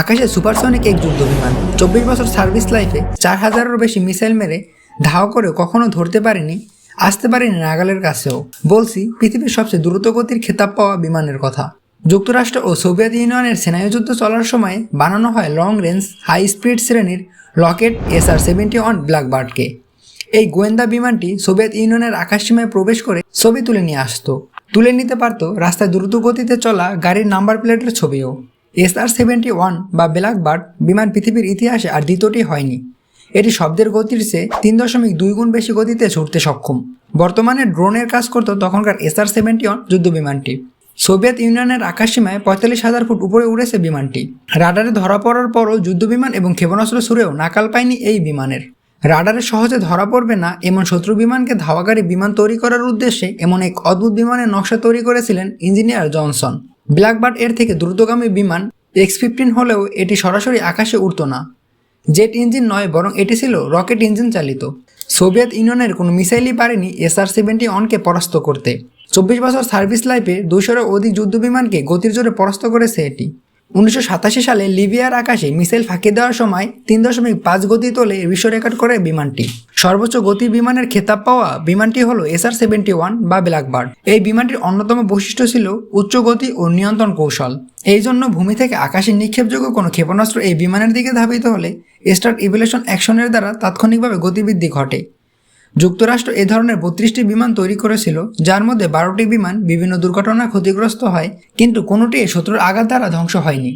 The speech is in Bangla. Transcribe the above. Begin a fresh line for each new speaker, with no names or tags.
আকাশে সুপারসনিক এক যুদ্ধ বিমান। চব্বিশ বছর সার্ভিস লাইফে চার হাজারেরও বেশি মিসাইল মেরে ধাওয়া করে কখনো ধরতে পারেনি, আসতে পারেনি নাগালের কাছেও। বলছি, পৃথিবীর সবচেয়ে দ্রুতগতির খেতাব পাওয়া বিমানের কথা। যুক্তরাষ্ট্র ও সোভিয়েত ইউনিয়নের সেনাযুদ্ধ চলার সময় বানানো হয় লং রেঞ্জ, হাই স্পিড শ্রেণির Lockheed S R seventy one ব্ল্যাকবার্ডকে। এই গোয়েন্দা বিমানটি সোভিয়েত ইউনিয়নের আকাশসীমায় প্রবেশ করে ছবি তুলে নিয়ে আসতো। তুলে নিতে পারত রাস্তায় দ্রুত গতিতে চলা গাড়ির নাম্বার প্লেটের ছবিও। এস আর সেভেন্টি ওয়ান বা ব্ল্যাকবার্ড বিমান পৃথিবীর ইতিহাসে আর দ্বিতীয়টি হয়নি। এটি শব্দের গতির চেয়ে তিন দশমিক দুই গুণ বেশি গতিতে ছুটতে সক্ষম। বর্তমানে ড্রোনের কাজ করত তখনকার এস আর সেভেন্টি ওয়ান যুদ্ধ বিমানটি সোভিয়েত ইউনিয়নের আকাশসীমায় পঁয়তাল্লিশ হাজার ফুট উপরে উড়েছে বিমানটি। রাডারে ধরা পড়ার পরও যুদ্ধবিমান এবং ক্ষেপণাস্ত্র ছুড়েও নাকাল পায়নি এই বিমানের। রাডারে সহজে ধরা পড়বে না এমন শত্রু বিমানকে ধাওয়াকারী বিমান তৈরি করার উদ্দেশ্যে এমন এক অদ্ভুত বিমানের নকশা তৈরি করেছিলেন ইঞ্জিনিয়ার জনসন। ব্ল্যাকবার্ড এর থেকে দ্রুতগামী বিমান এক্স ফিফটিন হলেও এটি সরাসরি আকাশে উড়ত না। জেট ইঞ্জিন নয়, বরং এটি ছিল রকেট ইঞ্জিন চালিত। সোভিয়েত ইউনিয়নের কোনো মিসাইলই পারেনি এসআর সেভেন্টি ওয়ানকে পরাস্ত করতে। চব্বিশ বছর সার্ভিস লাইফে দুশোরও অধিক যুদ্ধবিমানকে গতির জোরে পরাস্ত করেছে এটি। উনিশশো সাতাশি সালে লিবিয়ার আকাশে মিসাইল ফাঁকি দেওয়ার সময় তিন দশমিক পাঁচ গতি তোলে বিশ্ব রেকর্ড করে বিমানটি। সর্বোচ্চ গতি বিমানের খেতাব পাওয়া বিমানটি হলো এসআর সেভেন্টি ওয়ান বা ব্ল্যাকবার্ড। এই বিমানটির অন্যতম বৈশিষ্ট্য ছিল উচ্চ গতি ও নিয়ন্ত্রণ কৌশল। এই জন্য ভূমি থেকে আকাশে নিক্ষেপযোগ্য কোনো ক্ষেপণাস্ত্র এই বিমানের দিকে ধাবিত হলে স্টার্ট ইভুলেশন অ্যাকশনের দ্বারা তাৎক্ষণিকভাবে গতিবৃদ্ধি ঘটে। যুক্তরাষ্ট্র এ ধরনের বত্রিশটি বিমান তৈরি করেছিল, যার মধ্যে বারোটি বিমান বিভিন্ন দুর্ঘটনা ক্ষতিগ্রস্ত হয়, কিন্তু কোনোটি শত্রুর আঘাত দ্বারা ধ্বংস হয়নি।